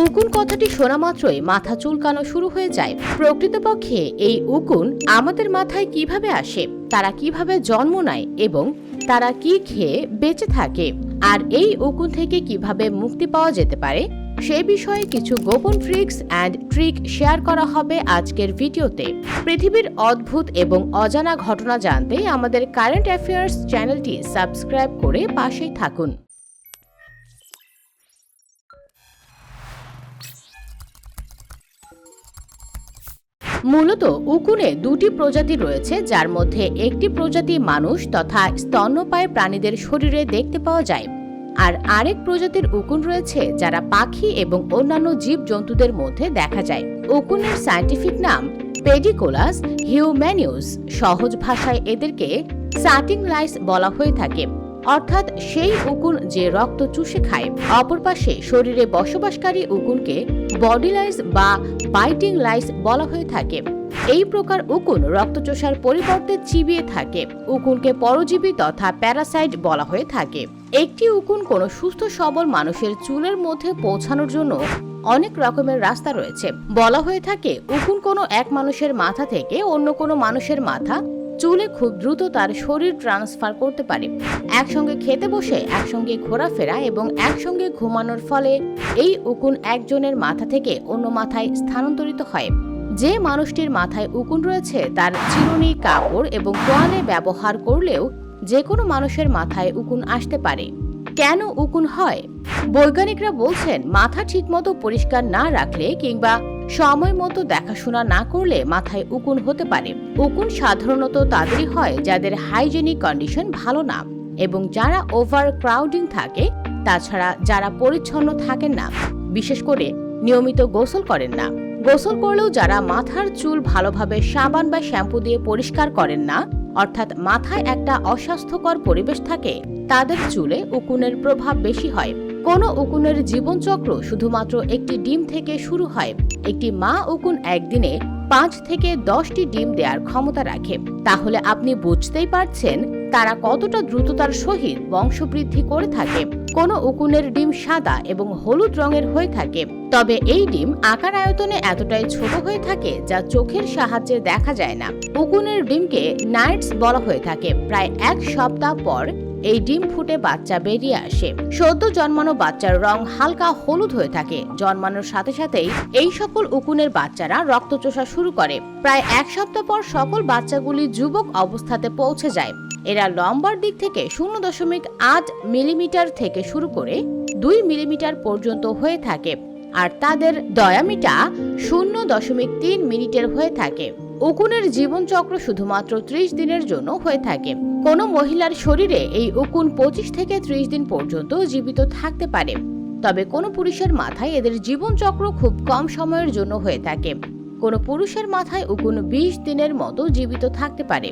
উকুন কথাটি শোনা মাত্রই মাথা চুলকানো শুরু হয়ে যায়। প্রকৃতপক্ষে এই উকুন আমাদের মাথায় কীভাবে আসে, তারা কীভাবে জন্ম নেয় এবং তারা কি খেয়ে বেঁচে থাকে, আর এই উকুন থেকে কীভাবে মুক্তি পাওয়া যেতে পারে, সে বিষয়ে কিছু গোপন ট্রিক্স অ্যান্ড ট্রিক শেয়ার করা হবে আজকের ভিডিওতে। পৃথিবীর অদ্ভুত এবং অজানা ঘটনা জানতে আমাদের কারেন্ট অ্যাফেয়ার্স চ্যানেলটি সাবস্ক্রাইব করে পাশেই থাকুন। মূলত উকুনে দুটি প্রজাতি রয়েছে, যার মধ্যে একটি প্রজাতি মানুষ তথা স্তন্যপায়ী প্রাণীদের শরীরে দেখতে পাওয়া যায়। আর আরেক প্রজাতির উকুন রয়েছে, যারা পাখি এবং অন্যান্য জীবজন্তুদের মধ্যে দেখা যায়। উকুনের সায়েন্টিফিক নাম পেডিকোলাস হিউম্যানিউস। সহজ ভাষায় এদেরকে সাটিং লাইস বলা হয়ে থাকে। অর্থাৎ সেই উকুন যে রক্ত চুষে খায়, অপর পাশে শরীরে বসবাসকারী উকুনকে বডি লাইস বা বাইটিং লাইস বলা হয়ে থাকে। এই প্রকার উকুন রক্তচোষার পরিবর্তে চিবিয়ে থাকে। উকুনকে পরজীবী তথা প্যারাসাইট বলা হয়ে থাকে। একটি উকুন কোনো সুস্থ সবল মানুষের চুলের মধ্যে পৌঁছানোর জন্য অনেক রকমের রাস্তা রয়েছে। বলা হয়ে থাকে, উকুন কোনো এক মানুষের মাথা থেকে অন্য কোনো মানুষের মাথা চুলে খুব দ্রুত তার শরীর ট্রান্সফার করতে পারে। একসঙ্গে খেতে বসে, একসঙ্গে ঘোরাফেরা এবং একসঙ্গে ঘুমানোর ফলে এই উকুন একজনের মাথা থেকে অন্য মাথায় স্থানান্তরিত হয়। যে মানুষটির মাথায় উকুন রয়েছে, তার চিরুনি, কাপড় এবং তোয়ালে ব্যবহার করলেও যে কোনো মানুষের মাথায় উকুন আসতে পারে। কেন উকুন হয়? বৈজ্ঞানিকরা বলছেন, মাথা ঠিকমতো পরিষ্কার না রাখলে কিংবা সময় মতো দেখাশোনা না করলে মাথায় উকুন হতে পারে। উকুন সাধারণত তাদেরই হয় যাদের হাইজেনিক কন্ডিশন ভালো না এবং যারা ওভার ক্রাউডিং থাকে, তাছাড়া যারা পরিচ্ছন্ন থাকেন না, বিশেষ করে নিয়মিত গোসল করেন না। গোসল করলেও যারা মাথার চুল ভালোভাবে সাবান বা শ্যাম্পু দিয়ে পরিষ্কার করেন না, অর্থাৎ মাথায় একটা অস্বাস্থ্যকর পরিবেশ থাকে, তাদের চুলে উকুনের প্রভাব বেশি হয়। কোনো উকুনের জীবনচক্র শুধুমাত্র একটি ডিম থেকে শুরু হয়। একটি মা উকুন একদিনে পাঁচ থেকে দশটি ডিম দেওয়ার ক্ষমতা রাখে। তাহলে আপনি বুঝতেই পারছেন তারা কতটা দ্রুততার সহিত বংশবৃদ্ধি করে থাকে। কোনো উকুনের ডিম সাদা এবং হলুদ রঙের হয়ে থাকে। তবে এই ডিম আকার আয়তনে এতটাই ছোট হয়ে থাকে যা চোখের সাহায্যে দেখা যায় না। উকুনের ডিমকে নাইটস বলা হয়ে থাকে। প্রায় এক সপ্তাহ পর এই ডিম ফুটে বাচ্চা বেরিয়ে আসে। সদ্য জন্মানো বাচ্চার রং হালকা হলুদ হয়ে থাকে। জন্মানোর সাথে সাথেই এই সকল উকুনের বাচ্চারা রক্ত চোষা শুরু করে। প্রায় এক সপ্তাহ পর সকল বাচ্চাগুলি যুবক অবস্থাতে পৌঁছে যায়। এরা লম্বার দিক থেকে শূন্য দশমিক আট মিলিমিটার থেকে শুরু করে দুই মিলিমিটার পর্যন্ত হয়ে থাকে। আর তাদের দয়ামিটা শূন্য দশমিক তিন মিনিটের হয়ে থাকে। উকুনের জীবনচক্র শুধুমাত্র ত্রিশ দিনের জন্য হয়ে থাকে। কোনো মহিলার শরীরে এই উকুন পঁচিশ থেকে ত্রিশ দিন পর্যন্ত জীবিত থাকতে পারে। তবে কোনো পুরুষের মাথায় এদের জীবনচক্র খুব কম সময়ের জন্য হয়ে থাকে। কোনো পুরুষের মাথায় উকুন বিশ দিনের মতো জীবিত থাকতে পারে।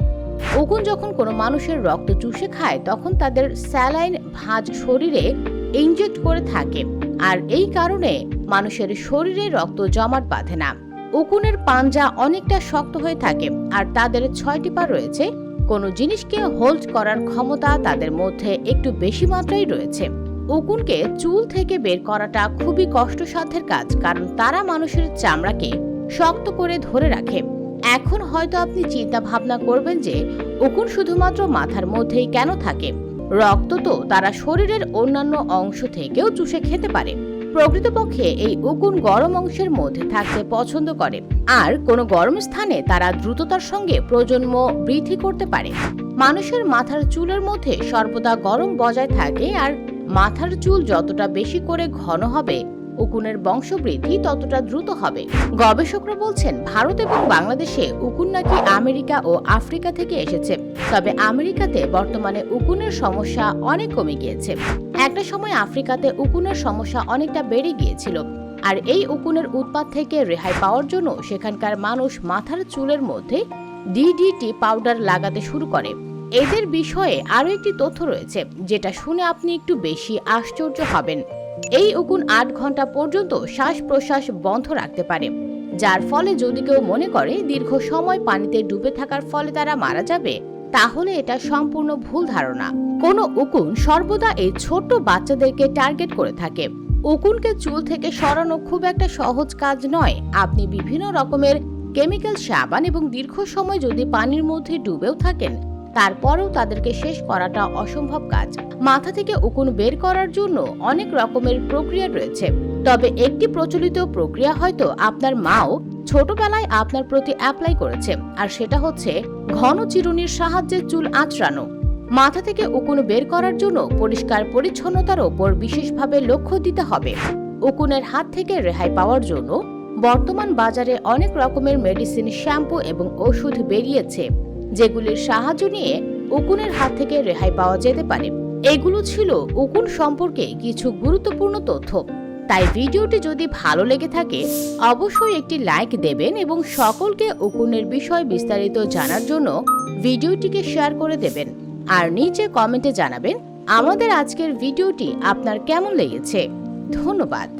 উকুন যখন কোনো মানুষের রক্ত চুষে খায়, তখন তাদের স্যালাইন ভাঁজ শরীরে ইনজেক্ট করে থাকে। আর এই কারণে মানুষের শরীরে রক্ত জমাট বাঁধে না। উকুনের পাঞ্জা অনেকটা শক্ত হয়ে থাকে আর তাদের ছয়টি পা রয়েছে। কোনো জিনিসকে হোল্ড করার ক্ষমতা তাদের মধ্যে একটু বেশি মাত্রায় রয়েছে। উকুনকে চুল থেকে বের করাটা খুবই কষ্টসাধ্যের কাজ কারণ তারা মানুষের চামড়াকে শক্ত করে ধরে রাখে। এখন হয়তো আপনি চিন্তা ভাবনা করবেন যে উকুন শুধুমাত্র মাথার মধ্যেই কেন থাকে? রক্ত তো তারা শরীরের অন্যান্য অংশ থেকেও চুষে খেতে পারে। প্রকৃতপক্ষে এই উকুন গরম অংশের মধ্যে থাকতে পছন্দ করে। আর কোনো গরম স্থানে তারা দ্রুততার সঙ্গে প্রজন্ম বৃদ্ধি করতে পারে। মানুষের মাথার চুলের মধ্যে সর্বদা গরম বজায় থাকে আর মাথার চুল যতটা বেশি করে ঘন হবে উকুনের বংশবৃদ্ধি ততটা দ্রুত হবে। গবেষকরা বলছেন, ভারত এবং বাংলাদেশে উকুন নাকি আমেরিকা ও আফ্রিকা থেকে এসেছে। তবে আমেরিকাতে বর্তমানে উকুনের সমস্যা অনেক কমে গিয়েছে। একটা সময় আফ্রিকাতে উকুনের সমস্যা অনেকটা বেড়ে গিয়েছিল। আর এই উকুনের উৎপাত থেকে রেহাই পাওয়ার জন্য সেখানকার মানুষ মাথার চুলের মধ্যে ডিডিটি পাউডার লাগাতে শুরু করে। এদের বিষয়ে আরও একটি তথ্য রয়েছে, যেটা শুনে আপনি একটু বেশি আশ্চর্য হবেন। এই উকুন আট ঘণ্টা পর্যন্ত শ্বাস প্রশ্বাস বন্ধ রাখতে পারে। যার ফলে যদি কেউ মনে করে দীর্ঘ সময় পানিতে ডুবে থাকার ফলে তারা মারা যাবে, তাহলে এটা সম্পূর্ণ ভুল ধারণা। কোনো উকুন সর্বদা এই ছোট্ট বাচ্চাদেরকে টার্গেট করে থাকে। উকুনকে চুল থেকে সরানো খুব একটা সহজ কাজ নয়। আপনি বিভিন্ন রকমের কেমিক্যাল, সাবান এবং দীর্ঘ সময় যদি পানির মধ্যে ডুবেও থাকেন তারপরেও তাদেরকে শেষ করাটা অসম্ভব কাজ। মাথা থেকে উকুন বের করার জন্য অনেক রকমের প্রক্রিয়া রয়েছে। তবে একটি প্রচলিত প্রক্রিয়া হয়তো আপনার মাও ছোটবেলায় আপনার প্রতি অ্যাপ্লাই করেছে, আর সেটা হচ্ছে ঘন চিরুনির সাহায্যে চুল আঁচড়ানো। মাথা থেকে উকুন বের করার জন্য পরিষ্কার পরিচ্ছন্নতার ওপর বিশেষভাবে লক্ষ্য দিতে হবে। উকুনের হাত থেকে রেহাই পাওয়ার জন্য বর্তমান বাজারে অনেক রকমের মেডিসিন শ্যাম্পু এবং ওষুধ বেরিয়েছে। যেগুলির সাহায্য নিয়ে উকুনের হাত থেকে রেহাই পাওয়া যেতে পারে। এগুলো ছিল উকুন সম্পর্কে কিছু গুরুত্বপূর্ণ তথ্য। তাই ভিডিওটি যদি ভালো লেগে থাকে, অবশ্যই একটি লাইক দেবেন এবং সকলকে উকুনের বিষয় বিস্তারিত জানার জন্য ভিডিওটিকে শেয়ার করে দেবেন। আর নিচে কমেন্টে জানাবেন, আমাদের আজকের ভিডিওটি আপনার কেমন লেগেছে। ধন্যবাদ।